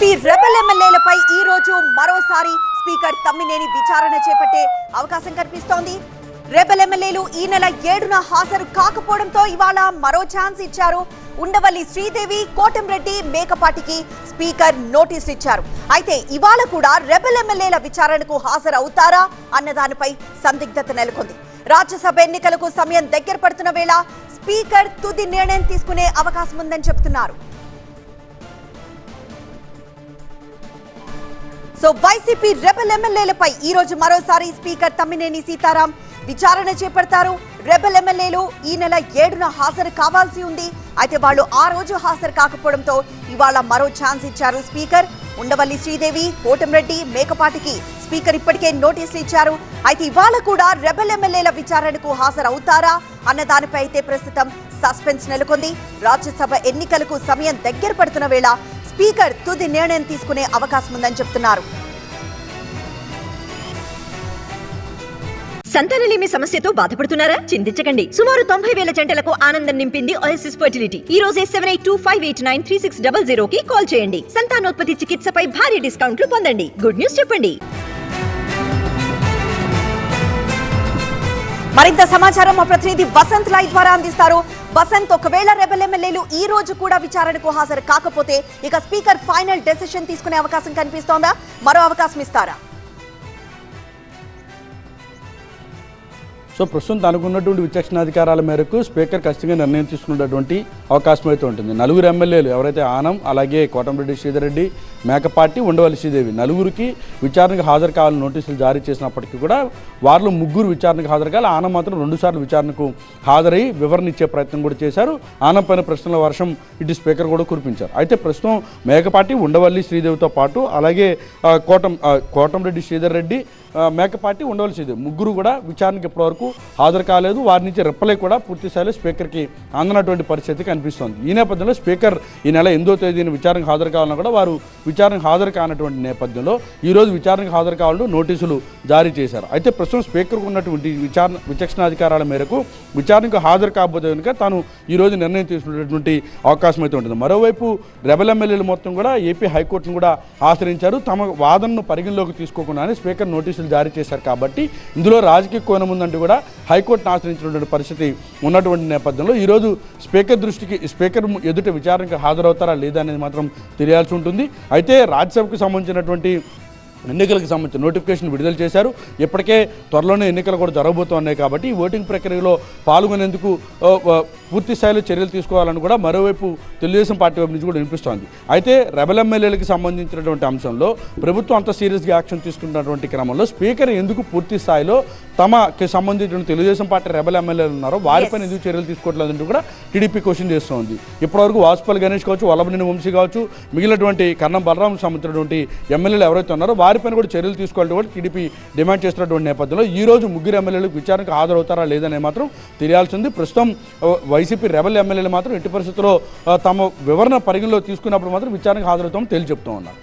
YCP rebel ఎమ్మెల్యేలపై ఈ రోజు మరోసారి స్పీకర్ తమ్మినేని విచారణ చేపట్టే అవకాశం కనిపిస్తోంది రెబల్ ఎమ్మెల్యేలు ఈ నెల ఏడున హాజరు కాకపోవడంతో ఇవాళ మరో ఛాన్స్ ఇచ్చారు. ఉండవల్లి శ్రీదేవి కోటంరెడ్డి మేకపాటికి స్పీకర్ నోటీస్ ఇచ్చారు. అయితే ఇవాళ కూడా రెబల్ ఎమ్మెల్యేల విచారణకు హాజరవుతారా అన్నదానిపై అన్న దానిపై సందిగ్ధత నెలకొంది. రాజ్యసభ ఎన్నికలకు సమయం దగ్గర పడుతున్న వేళ స్పీకర్ తుది నిర్ణయం తీసుకునే అవకాశం ఉందని చెబుతున్నారు సో వైసీపీ రెబల్ ఎమ్మెల్యేలపై ఈ రోజు మరోసారి స్పీకర్ తమ్మినేని సీతారాం విచారణ చేపడతారు. రెబల్ ఎమ్మెల్యేలు ఈ నెల ఏడున హాజరు కావాల్సి ఉంది. అయితే వాళ్ళు ఆ రోజు హాజరు కాకపోవడంతో ఇవాళ మరో ఛాన్స్ ఇచ్చారు స్పీకర్. ఉండవల్లి శ్రీదేవి కోటంరెడ్డి మేకపాటికి స్పీకర్ ఇప్పటికే నోటీసులు ఇచ్చారు. అయితే ఇవాళ కూడా రెబల్ ఎమ్మెల్యేల విచారణకు హాజరవుతారా అన్న దానిపై అయితే ప్రస్తుతం సస్పెన్స్ నెలకొంది. రాజ్యసభ ఎన్నికలకు సమయం దగ్గర పడుతున్న వేళ స్పీకర్ తుది నిర్ణయం తీసుకునే అవకాశం ఉందని చెప్తున్నారు. సంతానలేమి సమస్యతో బాధపడుతున్నారా? చింతించకండి. సుమారు తొంభై వేల జంటలకు ఆనందం నింపింది ఓఎస్ఎస్ ఫర్టిలిటీ ఈ రోజే seven eight two five eight nine three six double zero కి కాల్ చేయండి. సంతానోత్పత్తి చికిత్సపై భారీ డిస్కౌంట్లు పొందండి. గుడ్ న్యూస్ చెప్పండి. మరింత సమాచారం మా ప్రతినిధి వసంత్ లైవ్ ద్వారా అందిస్తారు. వసంత్ ఒకవేళ రెబల్ ఎమ్మెల్యేలు ఈ రోజు కూడా విచారణకు హాజరు కాకపోతే ఇక స్పీకర్ ఫైనల్ డెసిషన్ తీసుకునే అవకాశం కనిపిస్తోందా? మరో అవకాశం ఇస్తారా? సో ప్రస్తుతం తనకున్నటువంటి విచక్షణాధికారాల మేరకు స్పీకర్ ఖచ్చితంగా నిర్ణయం తీసుకునేటటువంటి అవకాశం అయితే ఉంటుంది. నలుగురు ఎమ్మెల్యేలు ఎవరైతే ఆనం అలాగే కోటంరెడ్డి శ్రీధర్ రెడ్డి మేకపాటి ఉండవల్లి శ్రీదేవి నలుగురికి విచారణకు హాజరు కావాలని నోటీసులు జారీ చేసినప్పటికీ కూడా వారిలో ముగ్గురు విచారణకు హాజరు కావాలి. ఆనం మాత్రం రెండుసార్లు విచారణకు హాజరై వివరణ ఇచ్చే ప్రయత్నం కూడా చేశారు. ఆనం పైన ప్రశ్నల వర్షం ఇటు స్పీకర్ కూడా కురిపించారు. అయితే ప్రస్తుతం మేకపాటి ఉండవల్లి శ్రీదేవితో పాటు అలాగే కోటం కోటంరెడ్డి శ్రీధర్ రెడ్డి మేకపాటి ఉండవలసింది. ముగ్గురు కూడా విచారణకి ఇప్పటివరకు హాజరు కాలేదు. వారి నుంచి రిప్లై కూడా పూర్తిస్థాయిలో స్పీకర్కి అందనటువంటి పరిస్థితి కనిపిస్తోంది. ఈ నేపథ్యంలో స్పీకర్ ఈ నెల ఎనిమిదో తేదీన విచారణకు హాజరు కావాలన్నా కూడా వారు విచారణకు హాజరు కానటువంటి నేపథ్యంలో ఈరోజు విచారణకు హాజరు కావాలంటూ నోటీసులు జారీ చేశారు. అయితే ప్రస్తుతం స్పీకర్కు ఉన్నటువంటి విచారణ విచక్షణాధికారాల మేరకు విచారణకు హాజరు కాకపోతే కనుక తాను ఈ రోజు నిర్ణయం తీసుకునేటువంటి అవకాశం అయితే ఉంటుంది. మరోవైపు రెబల్ ఎమ్మెల్యేలు మొత్తం కూడా ఏపీ హైకోర్టును కూడా ఆశ్రయించారు. తమ వాదనను పరిగణలోకి తీసుకోకుండానే స్పీకర్ నోటీసులు జారీ చేశారు కాబట్టి ఇందులో రాజకీయ కోణం ఉందంటూ కూడా హైకోర్టును ఆశ్రయించినటువంటి పరిస్థితి ఉన్నటువంటి నేపథ్యంలో ఈరోజు స్పీకర్ దృష్టికి స్పీకర్ ఎదుట విచారణకు హాజరవుతారా లేదా అనేది మాత్రం తెలియాల్సి ఉంటుంది. అయితే రాజ్యసభకు సంబంధించినటువంటి ఎన్నికలకు సంబంధించిన నోటిఫికేషన్ విడుదల చేశారు. ఇప్పటికే త్వరలోనే ఎన్నికలు కూడా జరగబోతున్నాయి కాబట్టి ఈ ఓటింగ్ ప్రక్రియలో పాల్గొనేందుకు పూర్తి స్థాయిలో చర్యలు తీసుకోవాలని కూడా మరోవైపు తెలుగుదేశం పార్టీ వైపు నుంచి కూడా వినిపిస్తోంది. అయితే రెబల్ ఎమ్మెల్యేలకు సంబంధించినటువంటి అంశంలో ప్రభుత్వం అంత సీరియస్గా యాక్షన్ తీసుకున్నటువంటి క్రమంలో స్పీకర్ ఎందుకు పూర్తి స్థాయిలో తమకి సంబంధించిన తెలుగుదేశం పార్టీ రెబల్ ఎమ్మెల్యేలు ఉన్నారో వారిపైన ఎందుకు చర్యలు తీసుకోవట్లేదంటూ కూడా టీడీపీ క్వశ్చన్ చేస్తోంది. ఇప్పటివరకు వాసుపల్లి గణేష్ కావచ్చు వల్లభనేని వంశీ కావచ్చు మిగిలినటువంటి కన్నం బలరాం సంబంధించినటువంటి ఎమ్మెల్యేలు ఎవరైతే ఉన్నారో వారిపైన కూడా చర్యలు తీసుకోవాలని కూడా టీడీపీ డిమాండ్ చేస్తున్నటువంటి నేపథ్యంలో ఈ రోజు ముగ్గురు ఎమ్మెల్యేలకు విచారణకు హాజరవుతారా లేదనే మాత్రం తెలియాల్సింది. ప్రస్తుతం వైసీపీ రెబల్ ఎమ్మెల్యేలు మాత్రం ఎట్టి పరిస్థితుల్లో తమ వివరణ పరిగణలో తీసుకున్నప్పుడు మాత్రం విచారణకు హాజరవుతామని తేల్చి చెప్తూ ఉన్నారు